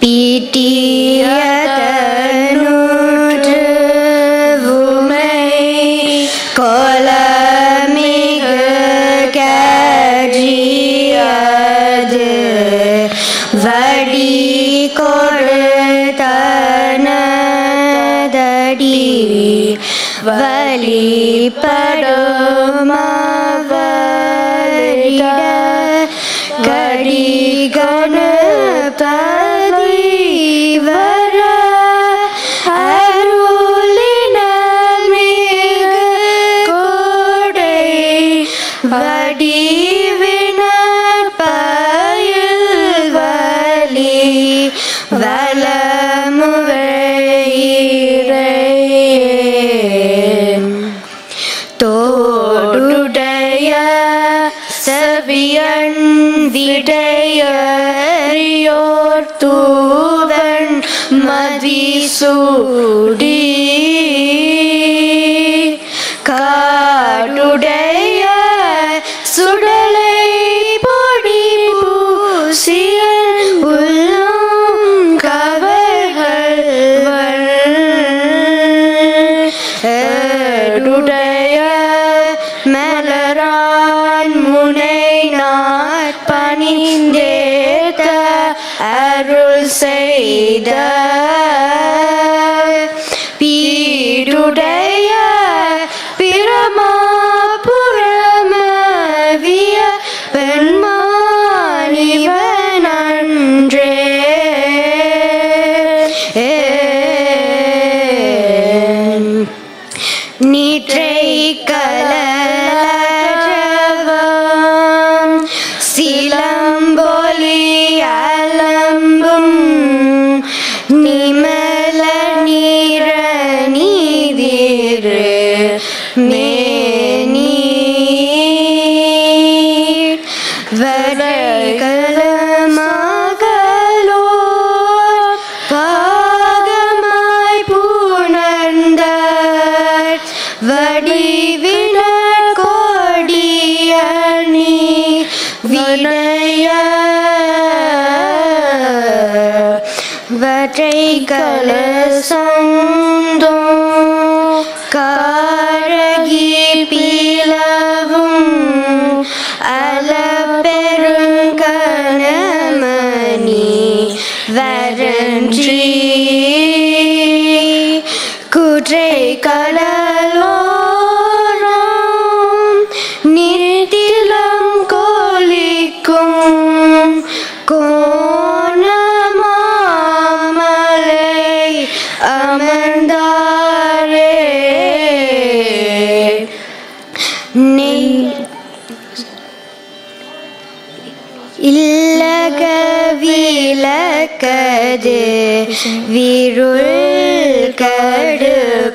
Beep, Hridoy Take a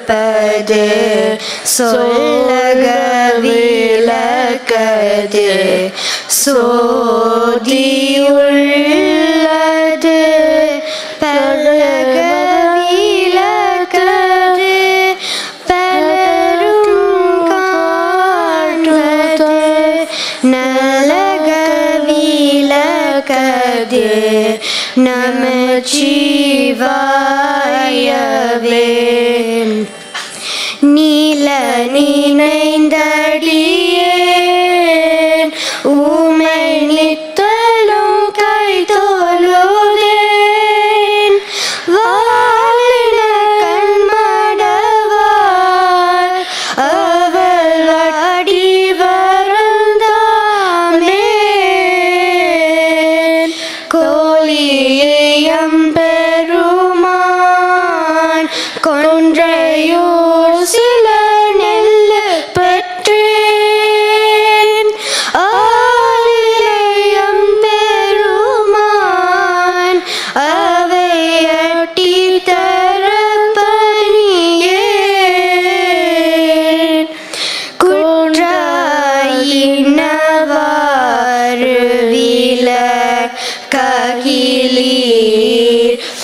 பஜே சொல்லக விளக்கது சோதியுள்ளது பழக விளக்கது பலரும் காட்டுவது நலக விளக்கது நம சிவாயவேல் நீல நினைந்தடி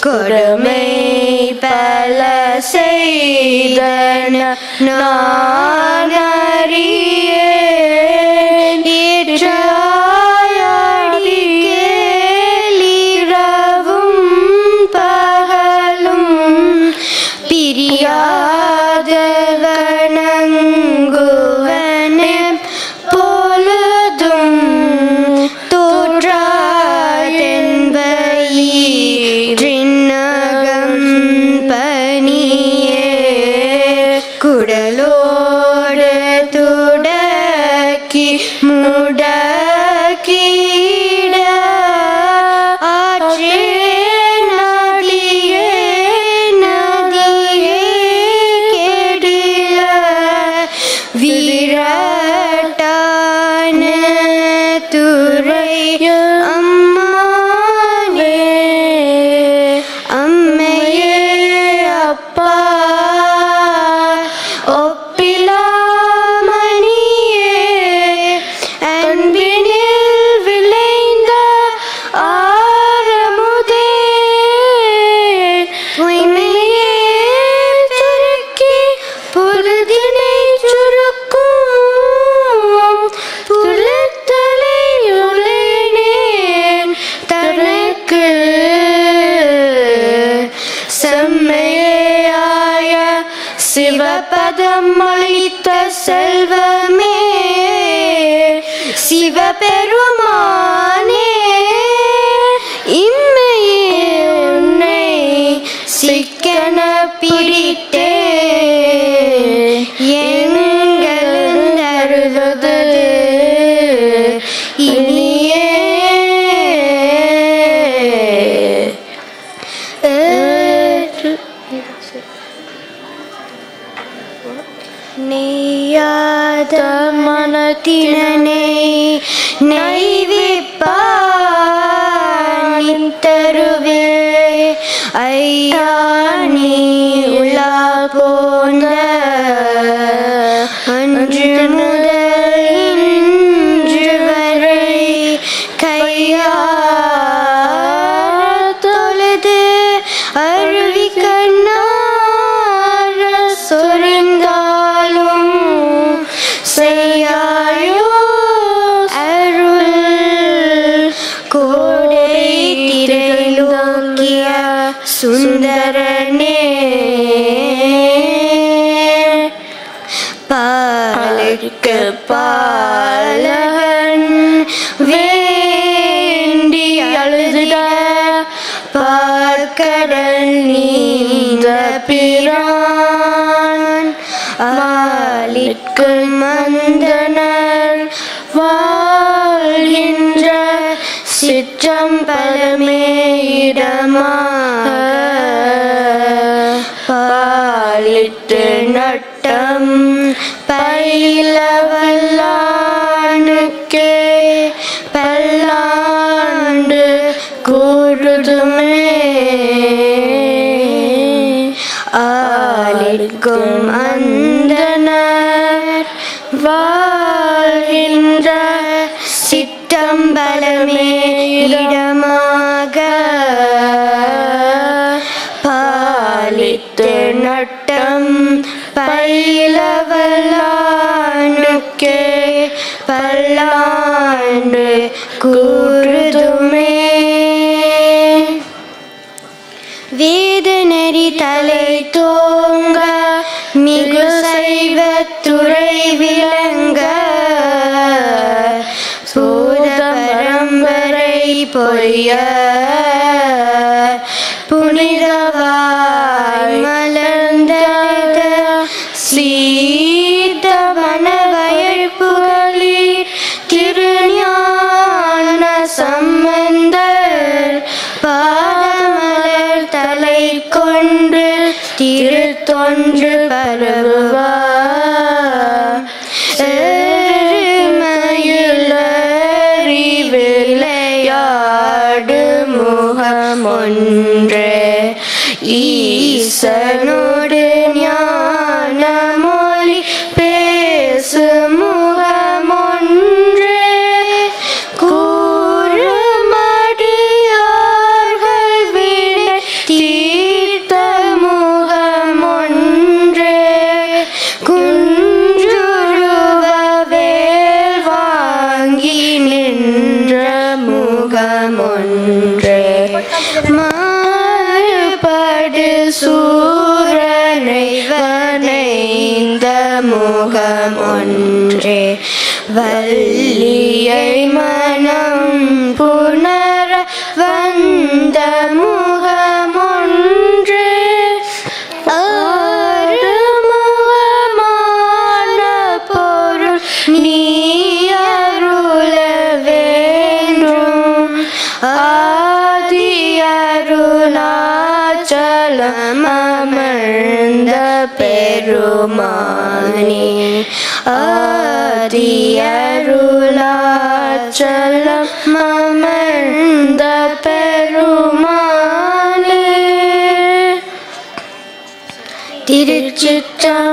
ககிலீர் கொடுமை பல செய்தன பதம் அளித்த செல்வமே சிவபெருமானே இம்மையே உன்னை சிக்கன பிடித்தே. மனத்தினனை நைவிப்பான் பாலுக்கு பாலகன் வேண்டி அழுத பார்க்கடல் நீந்த பிரான். மாலிக்கு மந்தனர் வாழ்கின்ற சிற்றம்பலமே இடமா சிற்றம்பலமே இடமாக பாலித்து நட்டம் பயிலவல்லானுக்கே பல்லாண்டு கூறுதுமே. வேதநெறி தலை தோங்க மிகு சைவத்துறை விளங்க பொய்ய புனிதவாய் மலர்ந்த சீத வனவயல் புகழி திருஞான சம்பந்தர் பாதமலர் தலை கொண்டு திருத்தொன்று பரவு. வள்ளியை மனம் புனர வந்த முகமொன்றே ஆறுமுகமான பொருள் நீ அருள வேண்டும். ஆதி அருளாச்சலம் അമർന്ന പെരുമാനി. ആദിയരുളാചലം അമർന്ന പെരുമാനി. തിരുച്ചിട്ടം